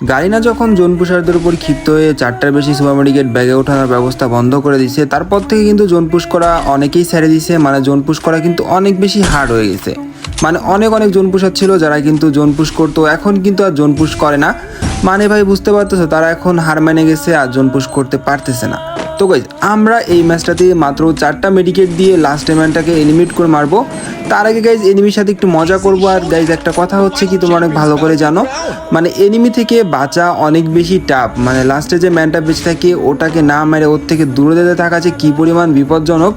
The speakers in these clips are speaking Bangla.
গাড়িনা যখন জোন পুষারদের উপর ক্ষিপ্ত হয়ে চারটার বেশি সুপার ব্যাগে ওঠানোর ব্যবস্থা বন্ধ করে দিছে, তারপর থেকে কিন্তু জোন পুশ করা অনেকেই ছেড়ে দিছে মানে জোন পুশ করা কিন্তু অনেক বেশি হার্ড হয়ে গেছে। মানে অনেক অনেক জোন পুষার ছিল যারা কিন্তু জোন পুশ করতো, এখন কিন্তু আর জোন পুশ করে না। মানে ভাই বুঝতে পারতেছো, তারা এখন হার মেনে গেছে আর জোন পুশ করতে পারতেছে না। তো গাইজ আমরা এই ম্যাচটাতে মাত্র চারটা মেডিকেট দিয়ে লাস্ট ম্যানটাকে এলিমিট করে মারবো। তার আগে গাইজ এনিমির সাথে একটু মজা করব। আর গাইজ একটা কথা হচ্ছে কি, তোমরা অনেক ভালো করে জানো মানে এনিমি থেকে বাঁচা অনেক বেশি টাফ মানে লাস্টে যে ম্যানটা বেঁচে থাকে, ওটাকে না মেরে ওর থেকে দূরে দূরে থাকা যে কী পরিমাণ বিপজ্জনক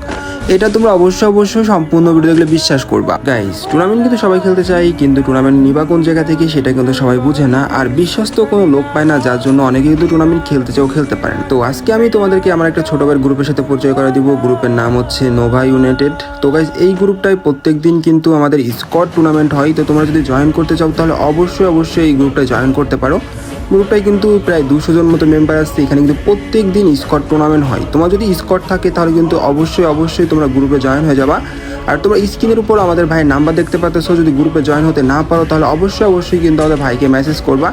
এটা তোমরা অবশ্যই অবশ্যই সম্পূর্ণ ভিডিও দেখলে বিশ্বাস করবা। গাইজ টুর্নামেন্ট কিন্তু সবাই খেলতে চাই কিন্তু টুর্নামেন্ট নিবা কোন জায়গা থেকে সেটা কিন্তু সবাই বুঝে না, আর বিশ্বস্ত কোনো লোক পায় না যার জন্য অনেকে কিন্তু টুর্নামেন্ট খেলতে চাও খেলতে পারেন তো আজকে আমি তোমাদেরকে আমার একটা ছোট ভাইয়ের গ্রুপের সাথে পরিচয় করে দিব গ্রুপের নাম হচ্ছে নোভা ইউনাইটেড তো গাইজ এই গ্রুপটায় প্রত্যেক দিন কিন্তু আমাদের স্কট টুর্নামেন্ট হয়, তো তোমরা যদি জয়েন করতে চাও তাহলে অবশ্যই অবশ্যই এই গ্রুপটায় জয়েন করতে পারো। গ্রুপটায় কিন্তু প্রায় দুশো জন মতো মেম্বার আসছে, এখানে কিন্তু প্রত্যেক দিন স্কট টুর্নামেন্ট হয়। তোমার যদি স্কট থাকে তাহলে কিন্তু অবশ্যই অবশ্যই তোমরা গ্রুপে জয়েন হয়ে যাবা। আর তোমরা স্ক্রিনের উপর আমাদের ভাইয়ের নাম্বার দেখতে পাচ্ছ যদি গ্রুপে জয়েন হতে না পারো, তাহলে অবশ্যই অবশ্যই কিন্তু আমাদের ভাইকে মেসেজ করবা।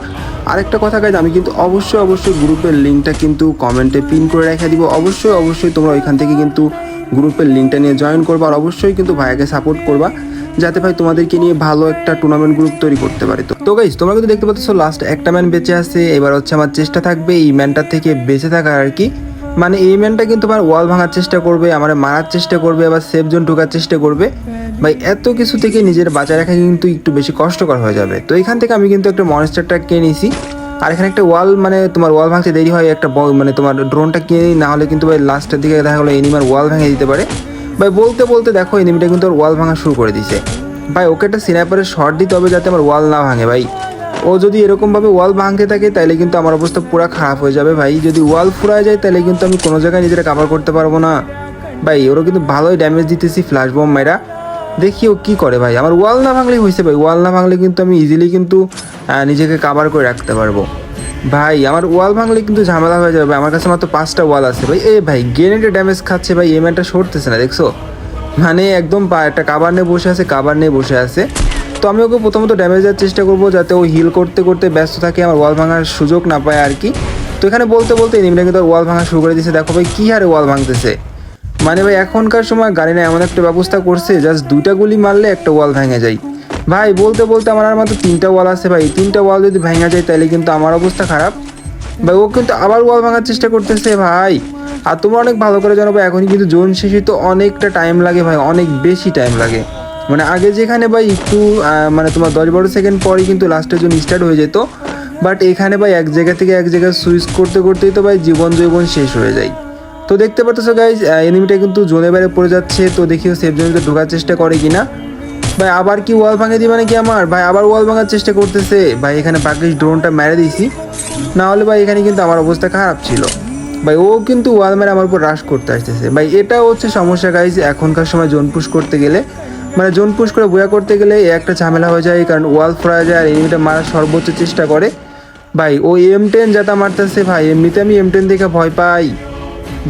আরেকটা কথা গাইজ আমি কিন্তু অবশ্যই অবশ্যই গ্রুপের লিঙ্কটা কিন্তু কমেন্টে পিন করে রেখে দিব। অবশ্যই অবশ্যই তোমরা ওইখান থেকে কিন্তু গ্রুপের লিঙ্কটা নিয়ে জয়েন করবা আর অবশ্যই কিন্তু ভাইয়াকে সাপোর্ট করবা, যাতে ভাই তোমাদেরকে নিয়ে ভালো একটা টুর্নামেন্ট গ্রুপ তৈরি করতে পারে। তো তো গাইজ তোমরা কিন্তু দেখতে পাচ্ছ লাস্ট একটা ম্যান বেঁচে আছে। এবার হচ্ছে আমার চেষ্টা থাকবে এই ম্যানটার থেকে বেঁচে থাকার আর কি। মানে এই ম্যানটা কিন্তু আমার ওয়াল ভাঙার চেষ্টা করবে আমার মারার চেষ্টা করবে আবার সেফ জোন ঢোকার চেষ্টা করবে। ভাই এত কিছু থেকে নিজের বাঁচায় রাখা কিন্তু একটু বেশি কষ্টকর হয়ে যাবে। তো এখান থেকে আমি কিন্তু একটা মনস্টারটা কিনে নিয়েছি। আর এখানে একটা ওয়াল মানে তোমার ওয়াল ভাঙতে দেরি হয় একটা মানে তোমার ড্রোনটা কিনে না হলে কিন্তু ভাই লাস্টের দিকে দেখা গেলো এনিমার ওয়াল ভেঙে দিতে পারে। ভাই বলতে বলতে দেখো এনিমিটা কিন্তু ওর ওয়াল ভাঙা শুরু করে দিয়েছে। ভাই ওকে একটা সিনাইপারের শর্ট দিতে হবে যাতে আমার ওয়াল না ভাঙে ভাই। ও যদি এরকমভাবে ওয়াল ভাঙতে থাকে তাহলে কিন্তু আমার অবস্থা পুরো খারাপ হয়ে যাবে ভাই। যদি ওয়াল ফুরায় যায় তাহলে কিন্তু আমি কোনো জায়গায় নিজেরা কাভার করতে পারব না। ভাই ওরা কিন্তু ভালোই ড্যামেজ দিতেছি ফ্ল্যাশ বম মেয়েরা দেখি ও কী করে ভাই। আমার ওয়াল না ভাঙলেই হয়েছে ভাই। ওয়াল না ভাঙলে কিন্তু আমি ইজিলি কিন্তু নিজেকে কাভার করে রাখতে পারব। ভাই, আমার ওয়াল ভাঙলে কিন্তু ঝামেলা হয়ে যাবে আমার কাছে মাত্র পাঁচটা ওয়াল আছে ভাই। এ ভাই গ্রেনেডে ড্যামেজ খাচ্ছে ভাই। এই ম্যানটা সরতেছে না, দেখছ? মানে একদম একটা কাবার নিয়ে বসে আছে কাবার নিয়ে বসে আছে। তো আমি ওকে প্রথমত ড্যামেজ দেওয়ার চেষ্টা করব যাতে ও হিল করতে করতে ব্যস্ত থাকে, আমার ওয়াল ভাঙার সুযোগ না পায় আর কি। তো এখানে বলতে বলতে এনিমিটা কিন্তু ওয়াল ভাঙা শুরু করে দিয়েছে। দেখো ভাই, কী হারে ওয়াল ভাঙতেছে। মানে ভাই, এখনকার সময় গাড়ি না এমন একটা ব্যবস্থা করছে জাস্ট দুইটা গুলি মারলে একটা ওয়াল ভেঙে যায়। ভাই, বলতে বলতে আমার আর মাত্র তিনটা ওয়াল আছে ভাই। তিনটা ওয়াল যদি ভেঙে যায়, তাহলে কিন্তু আমার অবস্থা খারাপ। ভাই, ও কিন্তু আবার ওয়াল ভাঙার চেষ্টা করতেছে ভাই। আর তোমরা অনেক ভালো করে জানো ভাই, এখনই কিন্তু জোন শেষে তো অনেকটা টাইম লাগে ভাই, অনেক বেশি টাইম লাগে। মানে আগে যেখানে ভাই একটু মানে তোমার দশ বারো সেকেন্ড পরই কিন্তু লাস্টের জন্য স্টার্ট হয়ে যেত। বাট এখানে ভাই এক জায়গা থেকে এক জায়গায় সুইচ করতে করতেই তো ভাই জীবন জৈবন শেষ হয়ে যায়। তো দেখতে পাচ্ছ গাইজ এনিমিটা কিন্তু জোনে বাইরে পড়ে যাচ্ছে, তো দেখিও সেফ জোনে ঢোকার চেষ্টা করে কিনা। ভাই, আবার কি ওয়াল ভাঙে দিবে নাকি আমার? ভাই, আবার ওয়াল ভাঙার চেষ্টা করতেছে। ভাই, এখানে পাকিস ড্রোনটা মেরে দিয়েছি। না হলে ভাই, এখানে কিন্তু আমার অবস্থা খারাপ ছিল। ভাই, ও কিন্তু ওয়াল মেরে আমার উপর রাশ করতে আসতেছে। ভাই, এটা হচ্ছে সমস্যা গাইজ এখনকার সময় জোন পুশ করতে গেলে। মানে জোন পুশ করে বোয়া করতে গেলে একটা ঝামেলা হয়ে যায়, কারণ ওয়াল ফোরা যায় আর এনিমিটা মারার সর্বোচ্চ চেষ্টা করে। ভাই, ও এম টেন যাতা মারতেছে ভাই, এমনিতে আমি এম টেন দেখে ভয় পাই।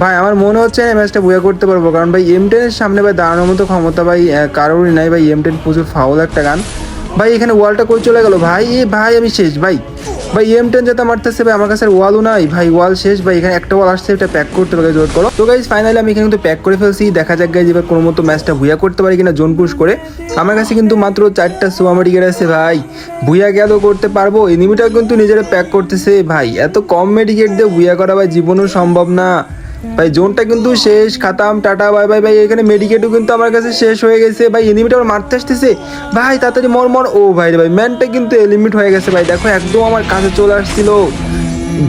ভাই, আমার মনে হচ্ছে না ম্যাচটা বইয়া করতে পারব, কারণ ভাই এম টেনের সামনে ভাই দাঁড়ানোর মতো ক্ষমতা ভাই কারোরই নাই ভাই এম টেন প্রচুর ফাউল একটা গান। ভাই, এখানে ওয়ালটা কই চলে গেল? ভাই, এ ভাই, আমি শেষ, ভাই। ভাই এম টেন যেটা মারতেছে ভাই, আমার কাছে ওয়ালও নাই। ভাই, ওয়াল শেষ, ভাই, এখানে একটা ওয়াল আসছে, এটা প্যাক করতে হবে, জোর করো। তো গাইজ ফাইনালি আমি এখানে কিন্তু প্যাক করে ফেলছি। দেখা যাক গাইজ এবার কোনো মতো ম্যাচটা ভুয়া করতে পারি কিনা জোন পুশ করে। আমার কাছে কিন্তু মাত্র চারটা সুপামেডিকেট আছে ভাই। ভুয়া গেল করতে পারব। এনিমিটা কিন্তু নিজেরা প্যাক করতেছে ভাই। এত কম মেডিকেট দিয়ে ভুয়া করা ভাই, জীবনও সম্ভব না। ভাই, জোনটা কিন্তু শেষ, খাতাম, টাটা, বাই বাই ভাই এখানে মেডিকেটও কিন্তু আমার কাছে শেষ হয়ে গেছে। ভাই এনিমিটা আমার মারতে আসতেছে। ভাই, তাড়াতাড়ি মর মর। ও ভাই ভাই ম্যানটা কিন্তু লিমিট হয়ে গেছে, ভাই। দেখো, একদম আমার কাছে চলে আসছিল।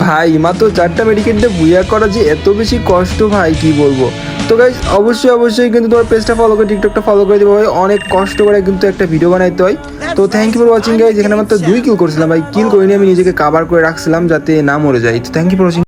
ভাই, মাত্র চারটা মেডিকেট দিয়ে বুয়া করা যে এত বেশি কষ্ট, ভাই, কি বলব? তো গাইজ অবশ্যই অবশ্যই কিন্তু তোমার পেজটা ফলো করে টিকটকটা ফলো করে দেবো, ভাই। অনেক কষ্ট করে কিন্তু একটা ভিডিও বানাইতে হয়। তো thank you for watching guys এখানে মাত্র দুই কিল করছিলাম, ভাই। কিল করিনি, আমি নিজেকে কাভার করে রাখছিলাম, যাতে না মরে যাই। তো থ্যাংক ইউ ফর ওয়াচিং